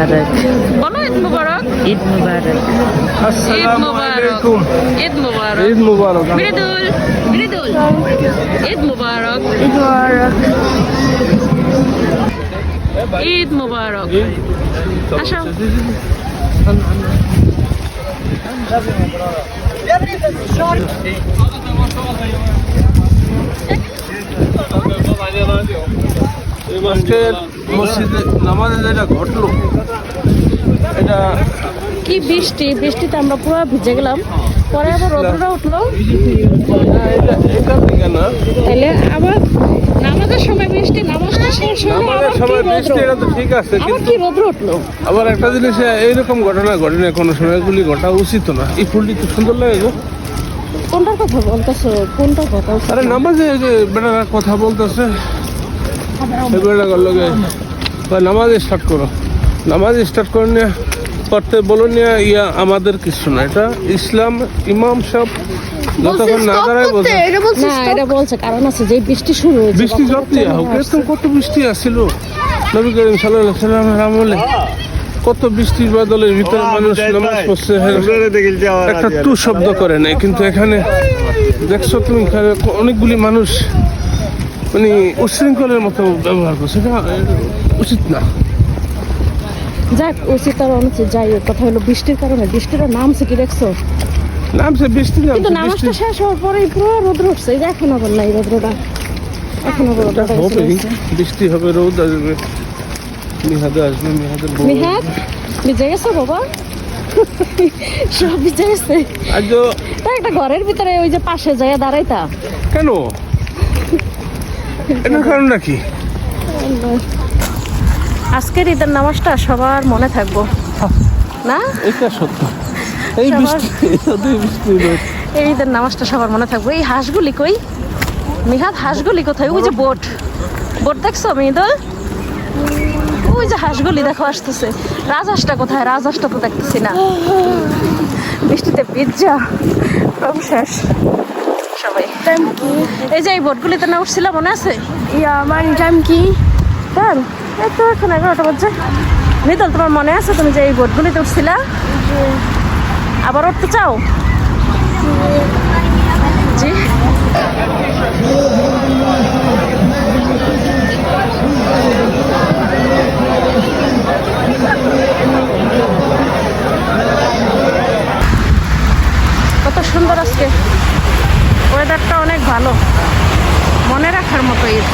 مبارك. والله عيد مبارك. عيد مبارك. السلام عليكم. عيد مبارك. عيد مبارك. بريدول. بريدول. عيد مبارك. عيد مبارك. عيد مبارك. اشرف মসজিদে নামাজে যেটা ঘটলো এটা কি বৃষ্টি? বৃষ্টিতে আমরা পুরো ভিজে গেলাম। পরে আবার রোদ্রটা উঠল। এটা থেকে না। তাহলে আবার নামাজের সময় বৃষ্টি নামাজটা শেষ হলো নামাজের সময় বৃষ্টি এটা তো ঠিক আছে কিন্তু কি রোদ্র উঠল? আবার একটা জিনিস এইরকম ঘটনা ঘটে না কোনো সময় এগুলি ঘটা উচিত না। এই ফুলটি খুব সুন্দর লাগে গো। কোনটার কথা বলতেছো? কোনটার কথা আরে নামাজে বেটারা কথা বলতেছে। বেটা করল নামাজ স্টার্ট করো। নামাজ স্টার্ট করে নিয়ে করতে বলো নিয়ে ইয়া আমাদের কিছু না। এটা ইসলাম ইমাম সব যতক্ষণ না দাঁড়ায় বলছে না এটা বলছে কারণ আছে যে বৃষ্টি শুরু হয়েছে বৃষ্টি হোক এরকম কত বৃষ্টি আসছিল নবী করিম সাল্লাহ সাল্লামের আমলে কত বৃষ্টির বাদলের ভিতরে মানুষ নামাজ পড়ছে। একটা টু শব্দ করে নাই কিন্তু এখানে দেখছ তুমি অনেকগুলি মানুষ মানে উশৃঙ্খলের মতো ব্যবহার করছে। এটা উচিত না। যাক উচিত আর অনুচিত যাই কথা হলো বৃষ্টির কারণে। বৃষ্টিটা নামছে কি দেখছ? নামছে বৃষ্টি কিন্তু নামাজটা শেষ হওয়ার পরেই পুরো রোদ্র উঠছে। এই যে এখন আবার নাই রোদ্রটা এখন আবার হবে বৃষ্টি হবে রোদ আসবে। মিহাদে আসবে মিহাদের নিহাত ভিজে গেছো বাবা? সব ভিজে গেছে। আজ তা একটা ঘরের ভিতরে ওই যে পাশে যায় দাঁড়াইতা। কেন? এটার কারণটা কি? আজকের ঈদের নামাজটা সবার মনে থাকব। না? এটা সত্য। এই বৃষ্টি এই ঈদের নামাজটা সবার মনে থাকব। এই হাঁসগুলি কই? নিহাত হাঁসগুলি কোথায়? ওই যে বোট। বোট দেখছ মৃদল? ওই যে হাঁসগুলি দেখো আসতেছে। রাজহাঁসটা কোথায়? রাজহাঁসটা তো দেখতেছি না। বৃষ্টিতে পিজ্জা সব শেষ। সবাই টাইম কি? এই যে এই বোটগুলিতে না উঠছিল মনে আছে? ইয়া আমার টাইম কি? তার এই তো এখন এগারোটা বাজছে। মৃদল তোমার মনে আছে তুমি যে এই বোটগুলিতে উঠছিলা? আবার উঠতে চাও? জি। ওয়েদারটা অনেক ভালো। মনে রাখার মতো ঈদ